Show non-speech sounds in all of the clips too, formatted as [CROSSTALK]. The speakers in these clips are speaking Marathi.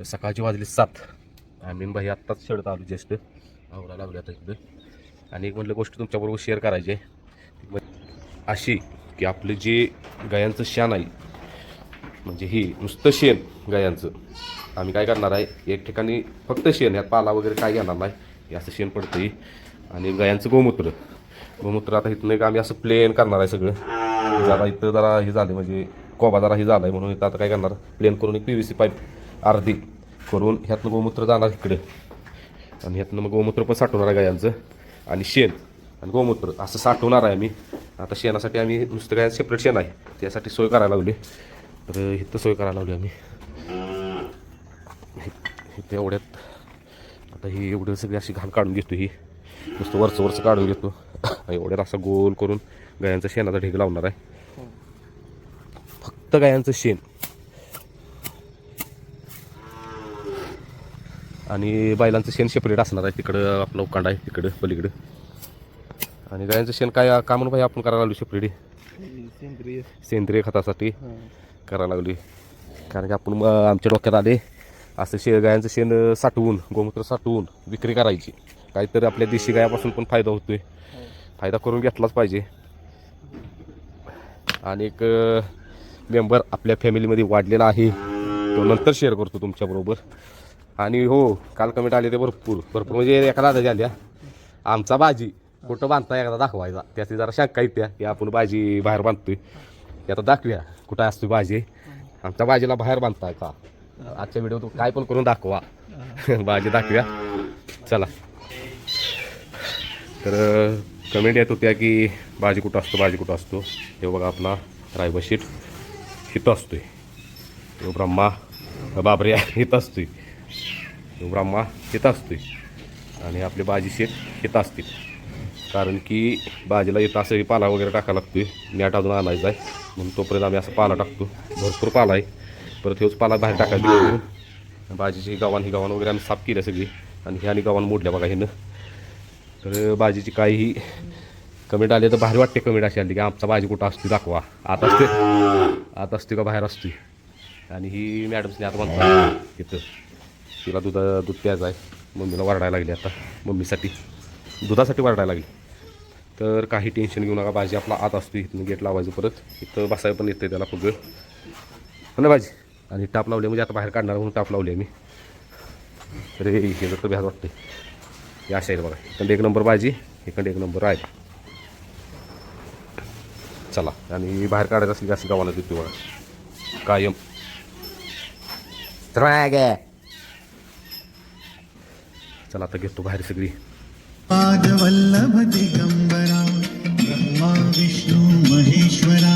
तर सकाळची वाजली सात. आम्ही भाई आत्ताच शेडत आलो जस्ट आवरा लागलो आता इकडं. आणि एक म्हटलं गोष्ट तुमच्याबरोबर शेअर करायची आहे. अशी की आपलं जे गायांचं शान आहे म्हणजे ही नुसतं शेण गायांचं आम्ही काय करणार आहे? एक ठिकाणी फक्त शेण ह्यात पाला वगैरे काय घेणार नाही. हे असं शेण पडतं आहे आणि गायांचं गोमूत्र. गोमूत्र आता इथनं एक आम्ही असं प्लेन करणार आहे सगळं. जरा इथं जरा हे झालं म्हणजे कोबा जरा हे झालं आहे म्हणून इथं आता काय करणार? प्लेन करून एक पी व्ही सी पाईप अर्धी करून ह्यातनं गोमूत्र जाणार इकडे. आणि ह्यातनं मग गोमूत्र पण साठवणार आहे गायांचं. आणि शेण. आणि गोमूत्र. असं साठवणार आहे आम्ही. आता शेणासाठी आम्ही नुसतं काय सेपरेट शेण आहे. त्यासाठी सोय करायला लावली. तर इथं सोय करायला लावली आम्ही. इथं एवढ्यात. आता ही एवढं सगळी अशी घाण काढून घेतो ही. नुसतं वरचं वरचं काढून घेतो. [COUGHS] एवढ्यात असं गोल करून गायांचं शेणाचा ढीग लावणार आहे. फक्त गायांचं शेण. आणि बैलांचं शेण सेपरेट असणार आहे. तिकडं आपलं उकांड आहे तिकडं पलीकडं. आणि गायांचं शेण काय का म्हणून पाहिजे आपण करायला लागलो सेपरेट? सेंद्रिय. सेंद्रिय खतासाठी करायला लागली कारण की आपण आमच्या डोक्यात आले असं शे गायांचं शेण साठवून गोमूत्र साठवून विक्री करायची. काहीतरी आपल्या देशी गायापासून पण फायदा होतोय. फायदा करून घेतलाच पाहिजे. आणि एक मेंबर आपल्या फॅमिलीमध्ये वाढलेला आहे. तो नंतर शेअर करतो तुमच्याबरोबर. आणि हो काल कमेंट आले ते भरपूर भरपूर म्हणजे एका दादा आल्या आमचा भाजी कुठं बांधता एखादा दाखवायचा. त्याची जरा शंका येत्या की आपण भाजी बाहेर बांधतोय. ते आता दाखवूया कुठं असतो भाजी आमच्या भाजीला बाहेर बांधताय का? आजच्या व्हिडिओ काय पण करून दाखवा. [LAUGHS] भाजी दाखवूया. चला. तर कमेंट येत होत्या की बाजी कुठं असतो भाजी कुठं असतो. हे बघा आपला रायबशीट इथं असतोय. ब्रह्मा बाबरे इथं असतोय. ब्रह्मा इथं असतोय. आणि आपले बाजी शेत इथं असतील. कारण की भाजीला इथं असं पाला वगैरे टाकायला लागतोय. मॅट अजून आणायचा आहे. म्हणून तोपर्यंत आम्ही असं पाला टाकतो. भरपूर पाला आहे. परत हेच पाला बाहेर टाकायला भाजीची गव्हाण ही गव्हाण वगैरे आम्ही साफ केल्या सगळी. आणि हे आणि गव्हाण मोडल्या बघा ह्यानं तर भाजीची काहीही कमेंट आली तर भारी वाटते कमेंट अशी आली की आमचा भाजी कुठं असते दाखवा. आत असते आत असते का बाहेर असते आणि ही मॅडम्सने आता म्हणतात तिथं तिला दुधा दूध प्यायचं आहे. मम्मीला वरडायला लागली आता मम्मीसाठी. दुधासाठी वरडायला लागली. तर काही टेन्शन घेऊ नका भाजी आपला आत असतो इथून गेट लावायचं परत. इथं बसायला पण येतं त्याला फुगं. हो ना भाजी? आणि टाप लावली म्हणजे आता बाहेर काढणार म्हणून टाप लावली आम्ही अरे हे जर तर भ्याज वाटते हे अशा आहे बघा. इकडे एक नंबर भाजी इकडे एक नंबर आहे चला आणि बाहेर काढायचं असेल की असं गावाला देतो बघा. कायम. तर चला आता घेतो बाहेर सगळी. पादवल्लभ दिगम्बरा ब्रह्मा विष्णु महेश्वरा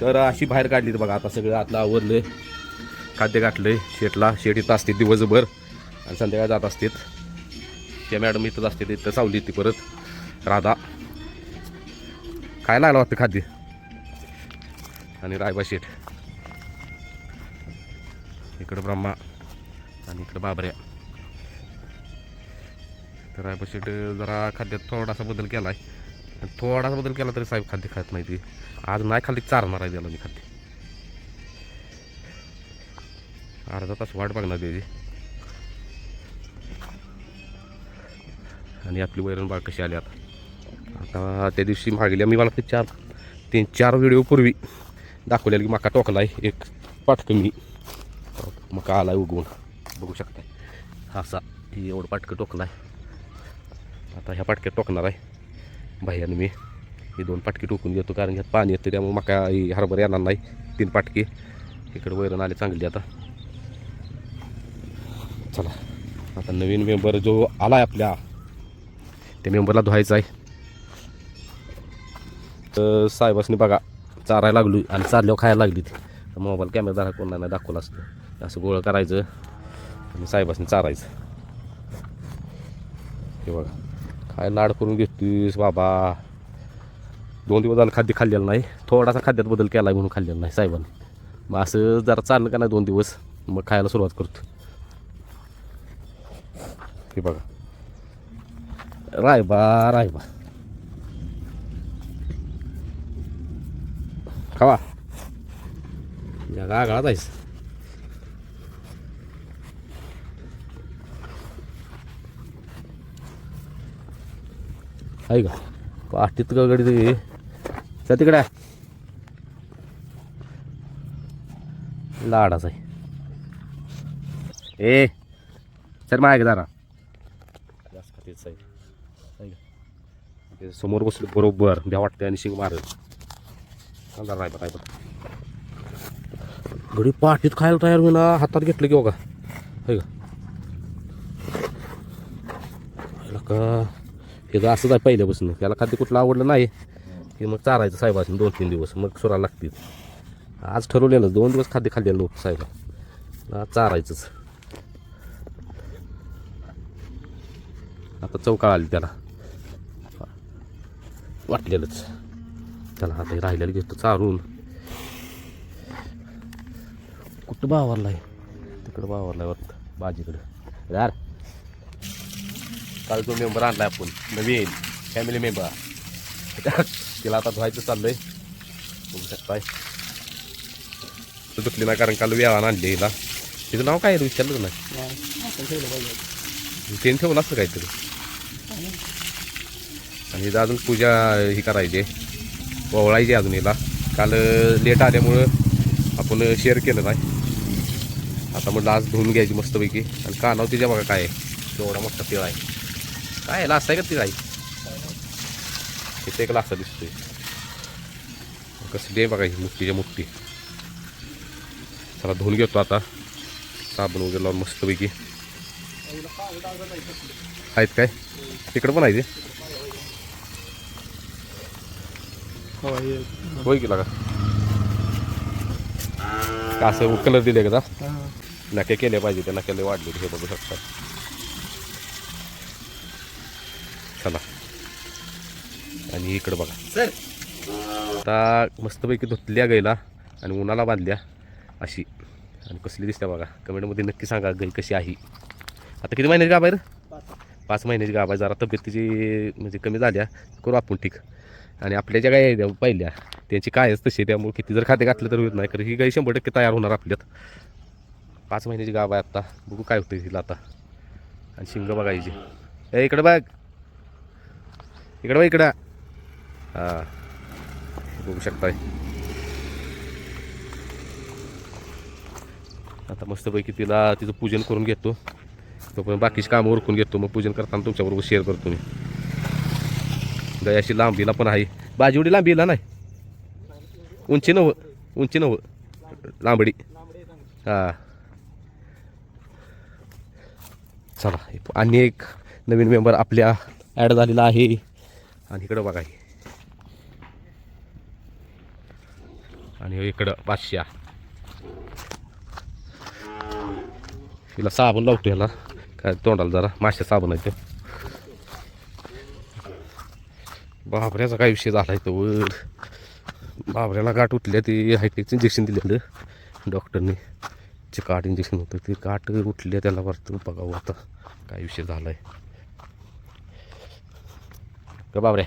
तर अशी बाहेर काढली बघा आता सगळं आतलं आवरलं खाद्य गाठलंय शेटला शेट इथं असते दिवसभर आणि संध्याकाळी जात असतात. त्या मॅडम इथंच असते तिथं सावली ती परत. राधा. काय लागलं वाटतं खाद्य? आणि रायबा शेठ. इकडं ब्रह्मा आणि इकडं बाबऱ्या. तर रायबा शेठ जरा खाद्यात थोडासा बदल केला आहे थोडासा बदल केला तरी साहेब खाद्य खात नाही ती आज नाही खाल्ली चारणार आहे त्याला मी खाद्य. अर्धा तास वाट बघणार त्याची. आणि आपली वैरण बाळ कशी आली आता? आता त्या दिवशी मागेली मी मला ते चार तीन चार व्हिडिओपूर्वी दाखवलेलं की मका टोकला आहे एक पाटकं मी. मका आला आहे उगवून. बघू शकताय. हा असा ही एवढं पाटकं आहे आता ह्या पाटक्यात टोकणार आहे भैयानं मी. हे दोन पाटकी टोकून घेतो कारण ह्यात पाणी येतं त्यामुळे मका ही हरभर येणार नाही. तीन पाटकी. इकडे वैरण आले चांगली आता. चला. आता नवीन मेंबर जो आला आहे आपल्या ते मेंबरला धुवायचं आहे. तर साहेबासनी बघा चारायला लागलो आणि चारल्यावर खायला लागली ती. मोबाईल कॅमेरा कोणा नाही दाखवला असतं. असं गोळं करायचं आणि साहेबासनी चारायचं. हे बघा काय लाड करून घेतोस बाबा. दोन दिवस झालं खाद्य खाल्लेलं नाही. थोडासा खाद्यात बदल केला आहे म्हणून खाल्लेलं नाही साहेबांनी. मग असं जरा चाललं का नाही दोन दिवस मग खायला सुरुवात करतो. हे बघा. रायबा रायबा. खावा. या गागळा जायचं आहे का? पाठीत गडी ते त्या तिकडे लाडाच आहे. ए सर मागे जरा खातीच आहे. ते समोर बसले बरोबर. भ्या वाटते आणि शिंग मारत चालणार नाही काय घडी पाठीत खायला तयार होईना. हातात घेतलं की बघा. हे का? का? हे तर असंच आहे पहिल्यापासून. त्याला खाद्य कुठलं आवडलं नाही. की मग चारायचं साहेबासून दोन तीन दिवस. मग सुरा लागतील. आज ठरवलेलं. दोन दिवस खाद्य खाल्लेलं लोक साहेबा. चारायचंच. आता चौकाळ आली त्याला. वाटलेलंच. त्याला आता राहिलेलं घेतो चारून. कुठं बावरला आहे तिकडं बावरला आहे वाटतं बाजीकडं. यार काल जो मेंबर आणलाय आपण नवीन फॅमिली मेंबर [LAUGHS] तिला आता धुवायचं चाललंय. बघू शकताय. दुखली नाही कारण काल व्यावान आणली हिला. तिचं नाव काय विचारलं नाही. त्याने ठेवलं असतं काहीतरी. आणि हिचं अजून पूजा ही करायची ओवळायची अजून हिला. काल लेट आल्यामुळं आपण शेअर केलं नाही. आता म्हटलं आज धुवून घ्यायची मस्तपैकी. आणि कानाव तिच्या बघा काय आहे. एवढा मोठा तिळ आहे. काय लास्ट आहे का ती आहे तिथे एक लासा दिसतोय. कसली आहे बघा ही मुठ्ठीच्या मुठ्ठी चला धुवून घेतो आता. साबण वगैरे लावून मस्तपैकी. आहेत काय? तिकडं पण आहे ते होय की असं कलर दिले का नक्या केले पाहिजे त्या नक्याला वाढले हे बघू शकतात चला. आणि इकडं बघा. आता मस्तपैकी धुतल्या गायला आणि उन्हाला बांधल्या अशी. आणि कसली दिसत्या बघा. कमेंटमध्ये नक्की सांगा गाय कशी आहे. आता किती महिन्याची आहे रे? पाच. महिन्याची आहे. जरा तब्येत तिची म्हणजे कमी झाल्या. करू आपण ठीक. आणि आपल्या ज्या गाय आहेत पहिल्या त्यांची कायच तशी त्यामुळे किती जर खाते घातलं तर होत नाही. कारण ही गाय शंभर टक्के तयार होणार आपल्यात. पाच महिन्याची गाव आहे आत्ता बघू काय होतं तिला आता. आणि शिंग बघायची. ए इकडं बघ. इकडं बघ इकडं. हां. बघू शकताय. आता मस्तपैकी तिला तिचं पूजन करून घेतो. तोपर्यंत बाकीची कामं उरकून घेतो. मग पूजन करताना तुमच्याबरोबर शेअर करतो मी. गाय अशी लांबीला पण आहे. बाजीवडी लांबीला नाही. उंची नव उंची नव लांबडी. हां. चला आणि एक नवीन मेंबर आपल्या ॲड झालेला आहे. आणि इकडं बघा हे. आणि इकडं पाचशे हिला साबण लावतो ह्याला. काय तोंडाला जरा माश्या साबण आहे ते बाबऱ्याचा काय विषय झाला तो? वर बाबऱ्याला गाठ उठल्या ते हायटेकचं इंजेक्शन दिलेलं डॉक्टरने. जे काट इंजेक्शन होतं ते काट उठले त्याला वरतं बघावं आता काय विषय झाला आहे का बाबऱ्या?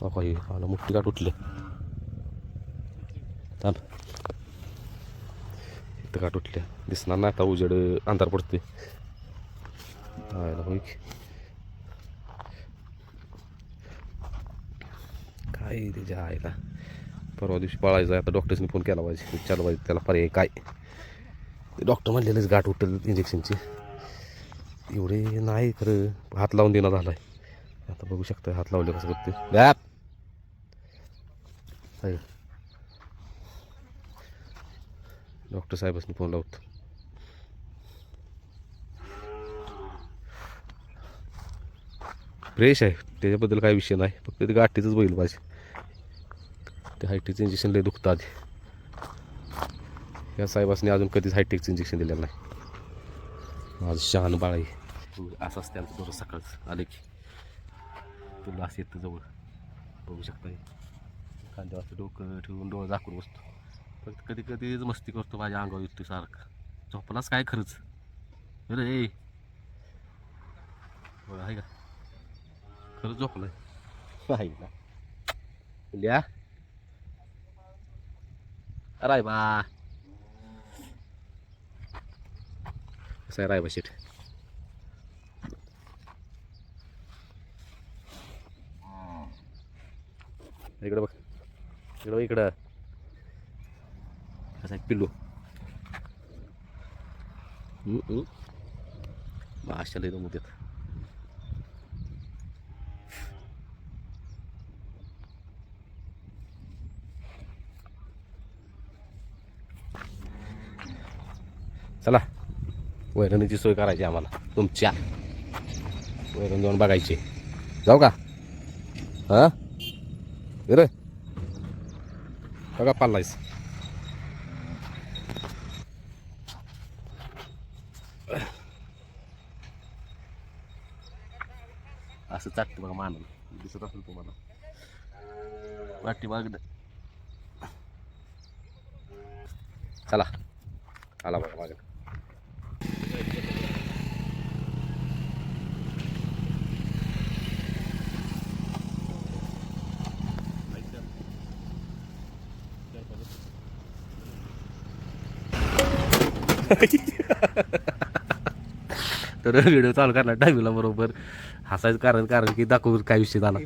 बाबा आला मोठी गाठ उठले. थांब. इथं गाठ उठल्या. दिसणार नाही आता उजेड अंधार पडते हायला होय की. काय त्याच्या आहे का परवा दिवशी पळायचं आहे आता डॉक्टर्सनी फोन केला पाहिजे विचारलं पाहिजे त्याला पर्याय काय ते डॉक्टर म्हणलेलेच गाठ उठल इंजेक्शनची एवढे नाही खरं हात लावून देणार झाला आहे आता बघू शकता हात लावले कसं करते गॅप डॉक्टर साहेबांनी फोन लावतो फ्रेश आहे. त्याच्याबद्दल काही विषय नाही. फक्त ते गाठीचंच बैल पाहिजे. ते हायटेकचं इंजेक्शन लय दुखतं आधी. या साहेबासनी अजून कधीच हायटेकचं इंजेक्शन दिलेलं नाही. माझं शहाण बाळ आहे. असं त्यांचं बरोबर सकाळचं. आले की. तुला असं येतं जवळ. बघू शकता खांद्यावर डोकं ठेवून डोळं झाकून बसतो. फक्त कधी कधीच मस्ती करतो माझ्या अंगावर येतो सारखं. झोपलाच काय खरंच? अरे बरं आहे का? खरंच झोपलाय आहे ना लिया राय बा कसं आहे राय बा शेट इकडं बघ इकडं बघ इकडं कसं आहे पिल्लू माशाला येतो मुद्यात चला. वैरणीची सोय करायची आम्हाला. तुमच्या. वैरण जाऊन बघायची. जाऊ का? हां? रे. बघा पाल्लायस असं चाटते बघा मान दिसत असेल तुम्हाला. वाटी मागणं. चला. आला बघा मागणं [LAUGHS] तर व्हिडिओ चालू करणार टायमिंगला बरोबर. हसायचं कारण कारण की दाखवू काय विषय झाला.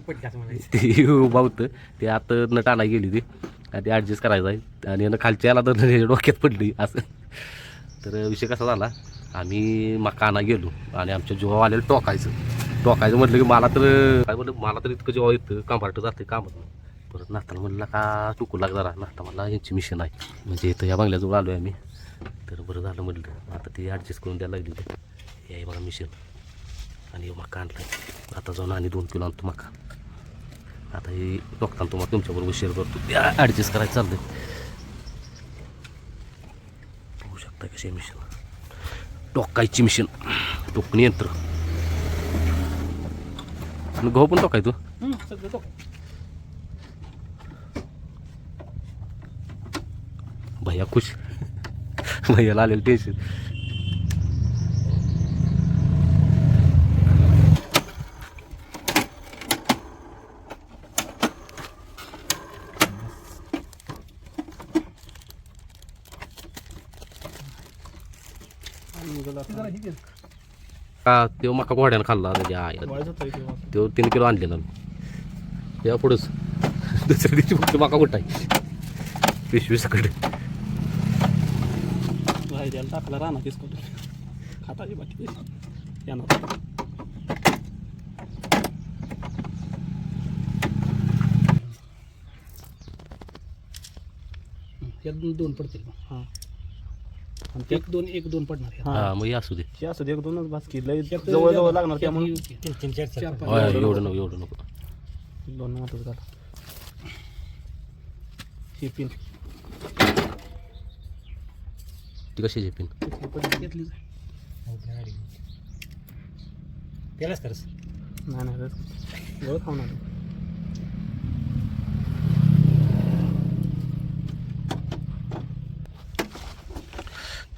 ते उभा होतं. ते आता नट आणाय गेली ती. आणि ते ॲडजस्ट करायचं आहे आणि यानं खालच्या याला तर त्याच्या डोक्यात पडली असं. तर विषय कसा झाला? आम्ही मका आणा गेलो. आणि आमच्या जीवा आलेलं टोकायचं. टोकायचं म्हटलं की मला तर काय म्हटलं मला तर इतकं जेव्हा येतं कांबारटं जाते कामात. परत नाताला म्हणलं का चुकू लाग जरा. नाता मला यांची मिशन आहे. म्हणजे इथं या बंगल्याजवळ आलो आहे आम्ही. तर बरं झालं म्हटलं आता ते ॲडजस्ट करून द्यायला लागली ते. हे आहे बघा मिशन आणि मका आणलाय. आता जाऊन आणि दोन किलो आणतो मका. आता हे टोकताना तुम्हाला तुमच्याबरोबर शेअर करतो. ॲडजस्ट करायचं चाललंय. बघू शकता कशी मिशन टोकायची मिशन टोकणी यंत्र. आणि गहू पण टोकाय तू भैया खुश? भैयाला आलेलं टेन्शन का तो मका घोड्यानं खाल्ला त्याच्या आईला. तो तीन किलो आणलेला. या पुढंच. दुसऱ्या दिवशी फक्त मका कुठं आहे? पिशवी सकट त्याला टाकला राहणार किसको खाताची बाकी येणार यात दोन- दोन पडतील. हां. आणि त्यात दोन एक दोन पडणार ह्यात. हा. मग हे असू दे. हे असू दे एक दोनच बास की लय जवळ जवळ लागणार त्यामुळे. ही होती. चार पाच. होय, एवढं नको एवढं नको. दोन मतच घाला. ही पिन. ती कशी झेपिन? घेतलीच आहे. नाही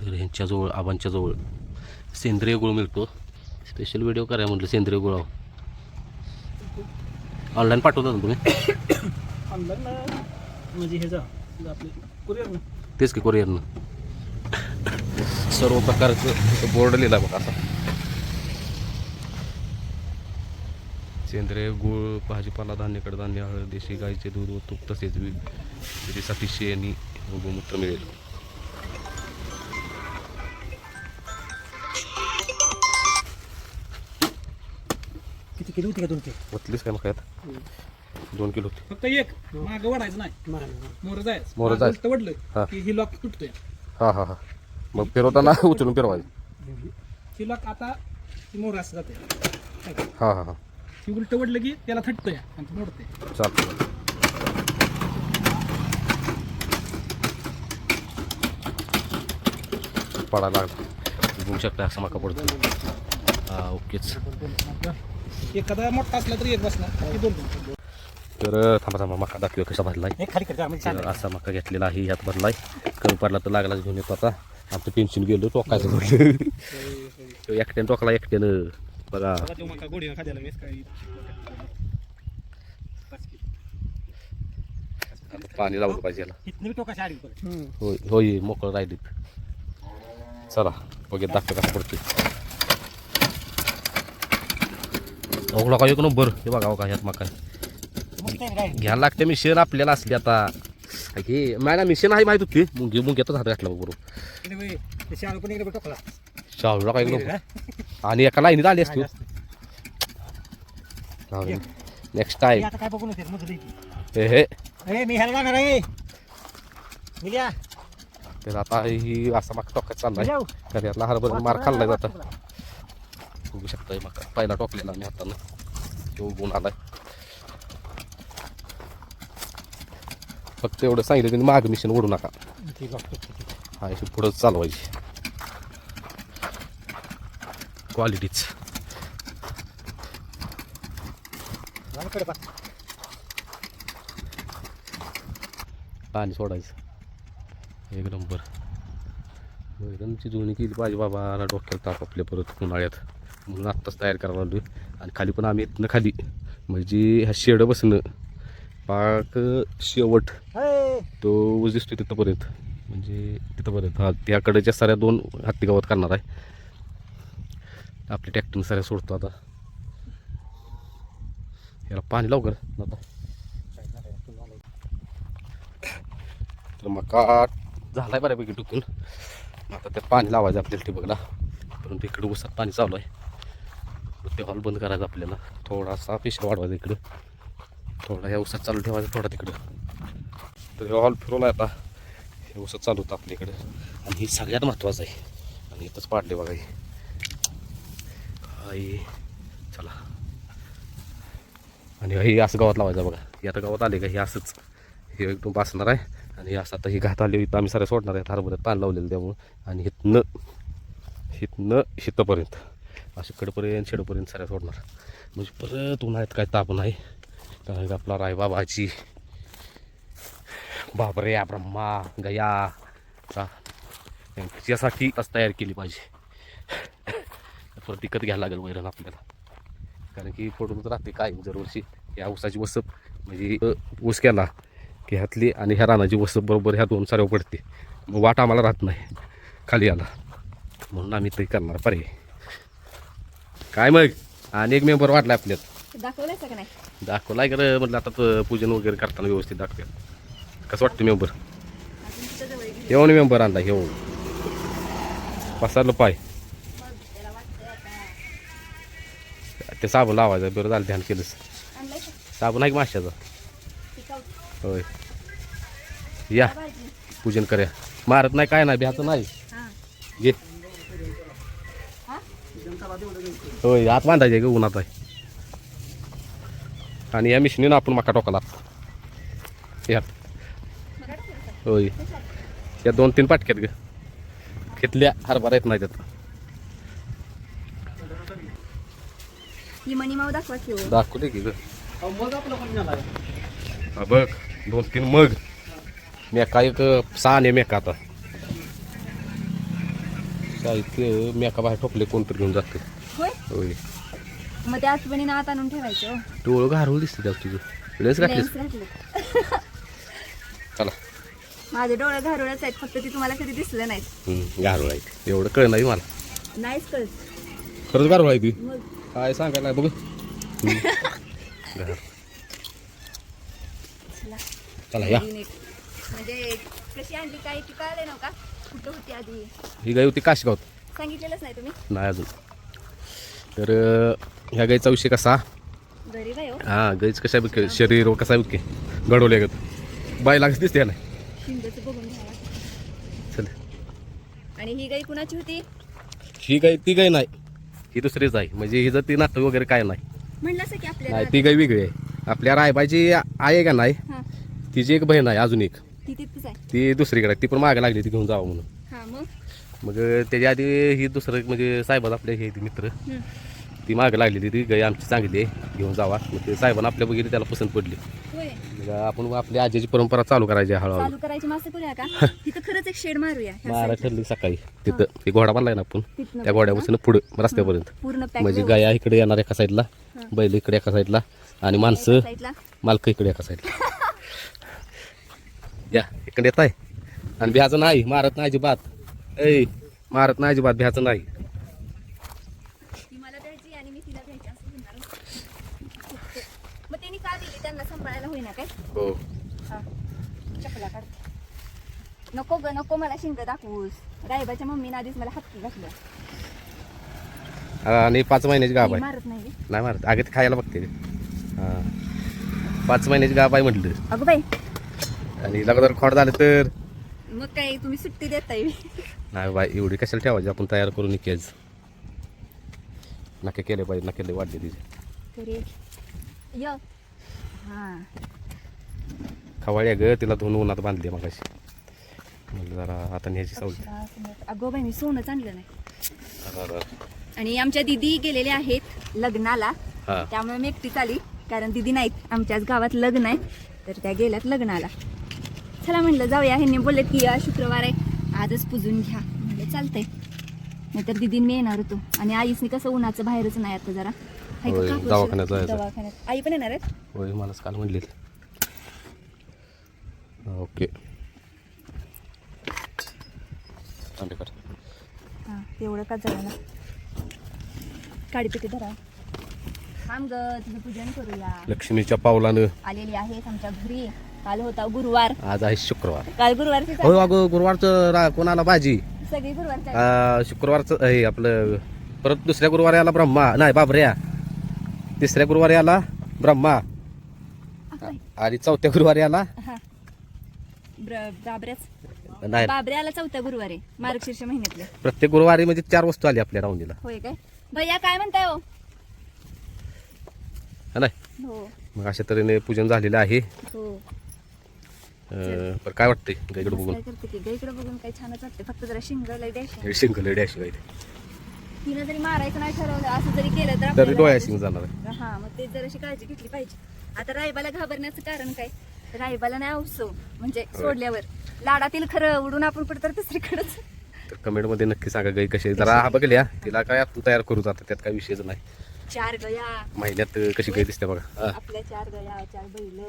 तर ह्यांच्याजवळ आबांच्या जवळ सेंद्रिय गुळ मिळतो. स्पेशल व्हिडिओ करा म्हटलं सेंद्रिय गुळावर. ऑनलाईन पाठवता ना तुम्ही? [COUGHS] ऑनलाईन म्हणजे हे जा आपले कुरिअर ना तेच की कोरिअरनं. सर्व प्रकारचं बोर्ड लिहिला बघा असा सेंद्रिय गुळ भाजीपाला धान्य कडधान्य हळद देशी गाईचे दूध व तूप तसेच वि- विहिरीसाठी शेणी व गोमूत्र मिळेल. किती किलो होती का काय मग काय दोन किलो होती. फक्त एक. मागं वडायचं नाही. मोर जायचं. मोरं जायचं. वडलं हा. की ही लॉक तुटतोय. हां हां हां. मग फिरवताना [LAUGHS] उचलून फिरवायचं. लॉक आता ती मोर असं जाते. हां हां हां. ही उलट वडलं की त्याला थटतंय आणि ती मोडते. चालतं पडायला लागला. बघू शकता असं मका पडतो. हा ओकेच. एखादा मोठा असला तरी एक बसला की दोन दोन. तर थांबा थांबा मका दाखवूया कसा भरलाय. तर असा मका घेतलेला आहे ह्यात भरलाय. कमी पडला तर लागलाच घेऊन येतो आता. आमचं टेन्शन गेलं टोकायचं म्हटलं एकट्यानं टोकला एकट्यानं बघा पाणी लावलं पाहिजे याला होय होय मोकळं राहिलीत चला बघित दाखव कसं पडते ओळखला का एक नंबर हे बघा बघा ह्यात मका मग काय काय घ्यायला लागते मिशन आपल्याला असली आता हे मला मिशन आहे माहीत होती मुंगी मुंग्यातच हात घातला बरोबर शाळू पण इकडे टोकला काय नंबर आणि एका लाईनीत आली असती. नेक्स्ट हे टाइम आता काय बघून येते मजली हे हे. ए मी ह्याला जाणार आहे. मिल्या तर आता ही असा माग टोकात चाललाय. जाऊ. तर यातला हरभर मार खाल्लाय जाता बघू शकताय मग पहिला टोकलेला मी हातानं. तो गुण आलाय. फक्त एवढं सांगितलं त्यांनी माग मिशन ओढू नका. हा अशी पुढं चालवायची. क्वालिटीच पाणी सोडायचं. एक नंबर. वैरणची जुळणी केली पाहिजे बाबा आला डोक्याला ताप आपल्या परत उन्हाळ्यात. म्हणून आत्ताच तयार करायला लागलोय. आणि खाली पण आम्ही इथनं खाली. म्हणजे ह्या शेड बसणं. पाक शेवट. तो ऊस दिसतोय तिथंपर्यंत. म्हणजे तिथंपर्यंत. हा त्याकडच्या साऱ्या दोन हत्ती गावात करणार आहे. आपल्या ट्रॅक्टरने साऱ्या सोडतो आता. याला पाणी लवकर आता तर मका झालाय बऱ्यापैकी टुकून. आता त्यात पाणी लावायचं आपल्याला ठिबकला परंतु इकडं उसात पाणी चालू आहे. ते हॉल बंद करायचं आपल्याला. थोडासा पेशा वाढवायचा इकडं. थोडा ह्या उसात चालू ठेवायचा थोडा तिकडं. तर हे हॉल फिरवला आता. हे उसात चालू होतं आपल्या इकडं. आणि हे सगळ्यात महत्त्वाचं आहे. आणि इथंच पाडले बघा हे. आई चला. आणि हे असं गावात लावायचं बघा. हे आता गावात आले का? हे असंच. हे एकदम बसणार आहे. आणि हे असं आता ही घात आली. इथं आम्ही सारे सोडणार आहेत. हरभऱ्यात पाणी लावलेलं त्यामुळं. आणि हिथनं हिथनं हितपर्यंत असे कडपर्यंत शेडपर्यंत साऱ्या सोडणार. म्हणजे परत उन्हाळ्यात काय ताप नाही. तर आपला रायबाबाची बापरे ब्रह्मा गया. चा यासाठी आज तयार केली पाहिजे? परत विकत घ्यायला लागेल वैरण आपल्याला. कारण की फोटो राहते काय दरवर्षी. या ऊसाची वसप म्हणजे ऊस केला की ह्यातली आणि ह्या रानाची वसप बरोबर ह्या दोन साऱ्या पडते. मग वाट आम्हाला राहत नाही. खाली आला. म्हणून आम्ही ते करणार पर्याय. काय मग? आणि एक मेंबर वाटला आपल्यात. दाखवलायचं का नाही दाखवलाय का? म्हटलं आता पूजन वगैरे करताना व्यवस्थित दाखवूया कसं वाटतं मेंबर अजून तिथं जवळ गेली. येऊन मेंबर आणला येऊन पसरलं पाय ते साबण लावायचं बरं झालं ध्यान केलंस आणलंय का? साबण आहे की माशाचा. होय या भाजी. पूजन करूया मारत नाही काय नाही भ्याचं नाही हा. घे हा? होय आत बांधायचे ग उन्हात आहे आणि या मिशनीनं आपण मका टोकाला. यात? होय. या दोन तीन पाटक्यात ग. घेतल्या हरभरा येत नाही त्यात. दाखवले की ग. बघ. दोन तीन मग. मेका एक सहा ने मेका आता. साहित्य मेका बाहेर ठोकले कोणतरी घेऊन जाते होय? होय. मग त्या आठवणीनं आत आणून ठेवायचं हो. डोळं घालून दिसते त्यात तुझं लेन्स घातलीस घातले चला. माझे डोळे घारोळच आहेत फक्त ती तुम्हाला कधी दिसलं नाहीत. हम्म, गारोळ आहे ते. एवढं कळ नाही मला. नाहीच कळत. खरंच गारोळ आहे ती. मग? काय सांगायला बघ. चला. चला या. म्हणजे कशी आणली काय ती कळले नव का? कुठं होती आधी? ही गाय होती काशगावत. सांगितलेलंच नाही तुम्ही? नाही अजून. तर अं, ह्या गाईचा विषय कसा? हो. हा गाईच कशा बघ शरीर कसा बघ घडवले गत. बायला कसं दिसते घ्यावा. चल. आणि ही गाई कुणाची होती? ही गाय ती गाय नाही. ही दुसरीच आहे. म्हणजे हिचं ती नातं वगैरे काय नाही. नाही ती गाय वेगळी आहे. आपल्या रायबाची आहे का नाही? हा. तिची एक बहीण आहे अजून एक. ती दुसरीकडे ती पण मागे लागली ती घेऊन जावं म्हणून. हा मग? त्याच्या आधी ही दुसरं म्हणजे साहेबात आपले हे ते मित्र. ती मागं लागलेली ती गाय आमची चांगली आहे. घेऊन जावा. मग ते साहेबांना आपल्या बघितली त्याला पसंत पडली. होय. मग आपण आपली आजीची परंपरा चालू करायची आहे हळूहळू. चालू करायची मासे करूया का? तिथं खरंच एक शेड मारूया ह्या मारा side ला. ठरली सकाळी. तिथं ते घोडा बांधलाय ना आपण तिथनं त्या घोड्यापासून पुढं रस्त्यापर्यंत. पूर्ण पॅक म्हणजे गाया इकडे येणार एका साईडला बैल इकडे एका साईडला आणि माणसं साईडला. मालक इकडे एका साईडला. [LAUGHS] या इकडे येत आहे आणि भ्याचं नाही मारत नाही अजिबात. ऐ मारत नाही अजिबात भ्याचं नाही ती मला द्यायची आणि मी तिला द्यायची असं होणार मग त्यांनी का दिली त्यांना सांभाळायला होईना काय हो. हा चपला काढ नको ग नको मला शिंग दाखवूस. रायबाच्या मम्मीने आधीच मला हत्ती घातलं. आणि पाच महिन्याची गाभ मी आहे. मारत नाही. रे. नाही मारत. अगं ते खायला बघते हा. पाच महिन्याची गाभ आहे म्हटलं. अगं बाई. आणि जर खोड झालं तर? मग काय तुम्ही सुट्टी देताय. नाही बाय एवढी कशाला ठेवायची? आपण तयार करून निघायच नक्की केले पाहिजे नक्की वाढले तिचे. तरी य. हा. खवाळी आहे ग तिला धुवून उन्हात बांधली मग अशी जरा आता न्यायची सावली अगो बाई मी सोनंच आणलं नाही. आणि आमच्या दिदी गेलेल्या आहेत लग्नाला. हा. त्यामुळे मी एकटीच आली कारण दिदी नाहीत. आमच्याच गावात लग्न आहे. तर त्या गेल्यात लग्नाला. चला म्हणलं जाऊया. ह्यांनी बोलले की आज शुक्रवार आहे. आजच पुजून घ्या. म्हणलं चालतंय. नाहीतर दिदीन मी येणार होतो. आणि आईसनी कसं उन्हाचं बाहेरच नाही आता जरा? दवाखान्यात आई पण येणार आहेत? मलाच काल म्हणली ओके. हां तेवढं का काडीपिटी धरा. थांब ग तुझं पूजन करूया. लक्ष्मीच्या पावलानं. आलेली आहेस आमच्या घरी. काल होता गुरुवार. आज आहे शुक्रवार. काल गुरुवारची हो अगं गुरुवारचं रा कोणाला भाजी? सगळी गुरुवारची आ, शुक्रवारचं हे आपलं परत दुसऱ्या गुरुवारी आला ब्रह्मा. नाही बाबऱ्या. तिसऱ्या गुरुवारी आला ब्रह्मा. आणि चौथ्या गुरुवारी आला. ब्र- बाबऱ्याच? नाही. बाबऱ्याला चौथ्या गुरुवारी मार्गशीर्ष महिन्यातलं. प्रत्येक गुरुवारी म्हणजे चार वस्तू आली आपल्या राऊंडीला. होय काय? भैया काय म्हणताय हो? है नाही. हो. मग अशा तऱ्हेने पूजन झालेलं आहे. हो. अं, बरं काय वाटतंय? गाईकडे बघून. काय करते की गाईकडे बघून काही छानच वाटते फक्त जरा शिंग लय द्यायची शिंकल डॅश गाई तिनं जरी मारायचं नाही ठरवलं असं जरी केलं तर तरी आपल्याला डोळ्या शिंग जाणार आहे. हा मग ते जराशी काळजी घेतली पाहिजे. आता रायबाला घाबरण्याचं कारण काय? रायबाला नाही औसव म्हणजे सोडल्यावर. लाडातील खरं उडून आपण तर दुसरीकडंच. तर कमेंटमध्ये नक्की सांगा गाई कशी आहे. जरा हा बघल्या तिला काय आपण तयार करू जातं त्यात काही विषयच नाही. चार गया. महिन्यात कशी गाई दिसते बघा. हा. आपल्या चार गया चार बैल.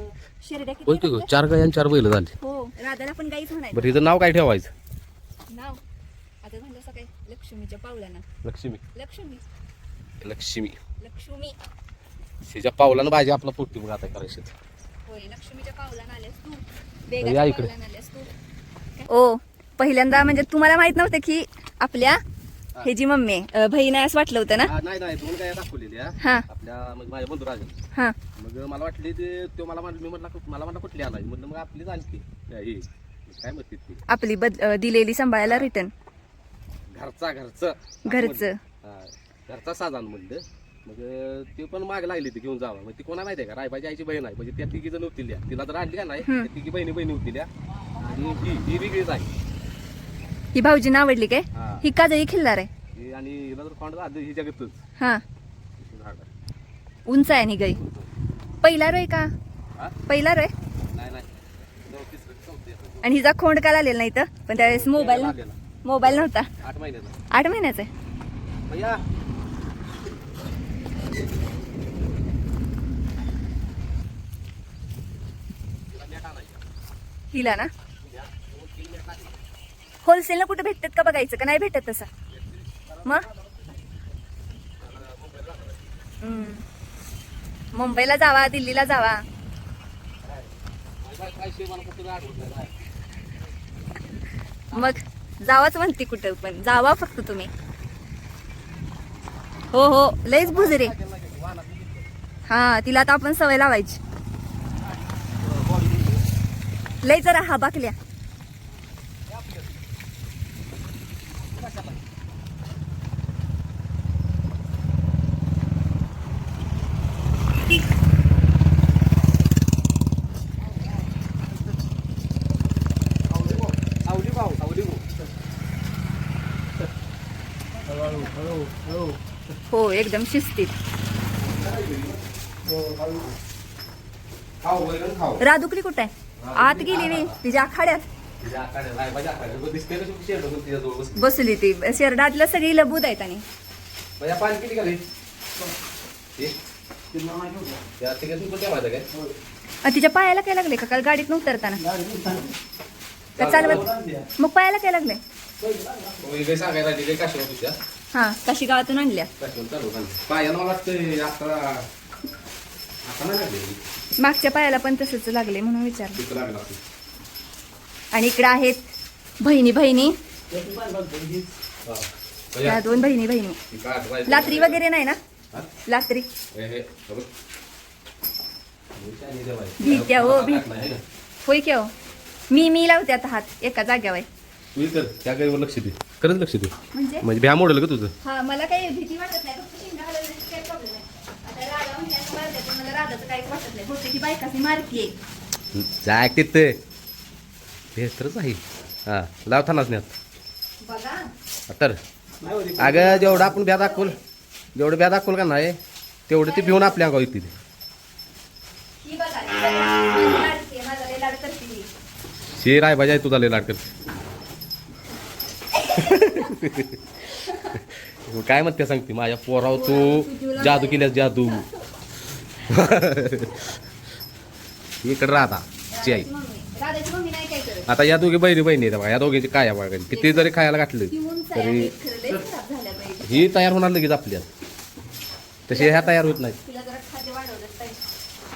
शेरड्या किती की आहेत? चार गाई आणि चार बैल झाली. हो राधाला पण गाईच म्हणायचं. बरं हिचं नाव काय ठेवायचं? नाव? आता म्हणलं सकाळी लक्ष्मीच्या पावलाना. लक्ष्मी. लक्ष्मी. लक्ष्मी. लक्ष्मी. तिच्या पावलानं भाजी आपला पोटी मग आता करायची. लक्ष्मीच्या पावलानं आल्यास तू या बेगाच्या इकडे. पावलानं आल्यास तू. ओ पहिल्यांदा म्हणजे तुम्हाला माहीत नव्हतं की आपल्या हे. जी मम्मी आहे, अं, बहीण आहे असं वाटलं होतं ना? नाही नाही दोन गाया दाखवलेल्या. हा. आपल्या माझ्या बंधू राजा हा. मग मला वाटली ते तो मला म्हण- मी म्हटलं मला म्हणलं कुठली आला मग आपली झाली की ही काय म्हणते ती? आपली बद अं, दिलेली सांभाळायला रिटर्न घरचा घरचं. घरचं. हा, घरचा साधान म्हणलं. मग ते पण माग लागली ती घेऊन जावा. मग ती कोणा माहिती आहे का? रायबाची आईची बहीण आहे. म्हणजे त्या तिघी जण होतील तिला जर आणली का नाही. त्या तिघी बहिणी बहिणी होतील आणि ही ही वेगळीच आहे. ही भाऊजींना आवडली काय? हा. ही काजळी खिल्लार आहे? ही आणि हिला जर कोण ही जगतच. हा. झाड. उंच आहे आणि गाई. पहिला रोय का? हा? पहिला रोय? नाही नाही. चौतीस चौतीस आणि हिचा खोंड काल आलेला नाही तर पण त्यावेळेस मोबाईल. मोबाईल नव्हता. आठ महिन्याचा. आठ महिन्याचा आहे. भैया हिला ना? होलसेलला कुठे भेटतात का बघायचं का? नाही भेटत तसं. मग? मुंबईला जावा दिल्लीला जावा. मग जावाच म्हणते कुठं पण. जावा फक्त तुम्ही. हो हो. लयच बुजरे. हा तिला आता आपण सवय लावायची. लय जरा हा बाकल्या. हो एकदम शिस्तीत. राधुकली कुठे आहे? आत गेली वे तिच्या आखाड्यात. बसली? ती. शेरडातल्या सगळी लबूद आहेत आणि. तिच्या पायाला काय लागले का? काल गाडीत उतरताना का चालवत? मग पायाला काय लागले? सांगायला हा काशी गावातून आणल्या. पायानं मला मागच्या पायाला पण तसंच लागले म्हणून विचारलं. लागला आणि इकडे आहेत बहिणी बहिणी. त्या दोन बहिणी बहिणी. लात्री वगैरे नाही ना? लात्री. भीत्या हो भी होय की हो? मी मी लावते आता हात एका जाग्यावर त्या लक्ष दे. खरंच लक्ष दे. म्हणजे? म्हणजे भ्या मोडलं का तुझं? हा मला काही भीती वाटत नाही फक्त शिंगा हलवण्याची काही प्रॉब्लेम नाही आता राधा म्हणजे असं मारते पण मला राधाचं काही वाटत नाही बहुतेक की बायकाची मारतीये जाय तिथे. बेहतरच आहे. हा लाव थानाच नाही बघा. तर. अगं जेवढं आपण ब्या दाखवल जेवढं ब्या दाखवल का नाही तेवढं ते भिवून आपल्या अंगावर येतील. ही बघा ही बघा. माझी लाडकी आहे, माझा लय लाड करते ही. शे राय बाजाय तुझा लय लाड करते. [LAUGHS] काय म्हणते सांगते माझ्या पोराव तू जादू केल्यास जादू. [LAUGHS] इकडे राहता ची आई. आता या दोघी बहिणी बहिणी आहेत बघा या दोघींची काय बघा किती जरी खायला घातलं ती तरी ही तयार होणार लगेच आपल्यात. तसे ह्या तयार होत नाहीत.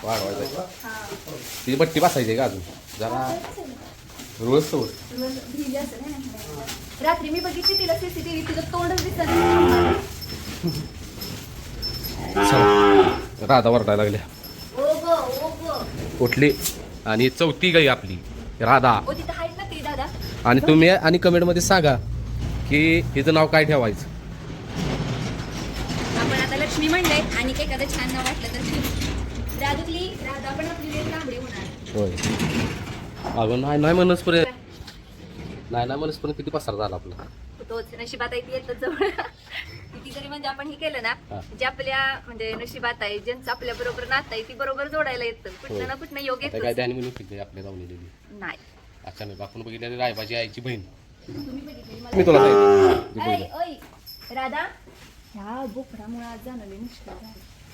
वाढवायचं तिची बट्टी बसायची का अजून? जरा रोज सवड रात्री मी बघितली तिला सीसीटीव्ही तिचं तोंडच दिसत नाही. चला. राधा वरडायला लागल्या. ओ गो ओ गो. उठली आणि चौथी गाई आपली राधा. ओ तिथं आहेत ना ती दादा? आणि तुम्ही आणि कमेंटमध्ये सांगा की हिचं नाव काय ठेवायचं? आपण आता लक्ष्मी म्हणलंय आणि एखादं छान नाव वाटलं तर राधुकली राधा पण आपली एक लांबडी होणार. होय. अगं नाही नाही म्हणूनच पर्यंत नाही म्हणूनच पर्यंत किती पसार झाला आपला. तोच नशिबात आहे ती येतं जवळ. किती जरी म्हणजे आपण हे केलं ना. जे आपल्या म्हणजे नशिबात आहे ज्यांचं आपल्या बरोबर नातं आहे ती बरोबर जोडायला येतं. कुठनं ना कुठनं योग आता काय म्हणून फिरले आपल्या जाऊन दिलेली नाही. अचानक आपण रायबाची आईची बहीण. तुम्ही बघितली मला. मी तुला सांगितलं. ती ऐ, बहीण. ऐ, राधा. ह्या बोकडामुळे आज जाणं लय मुश्किल झालं.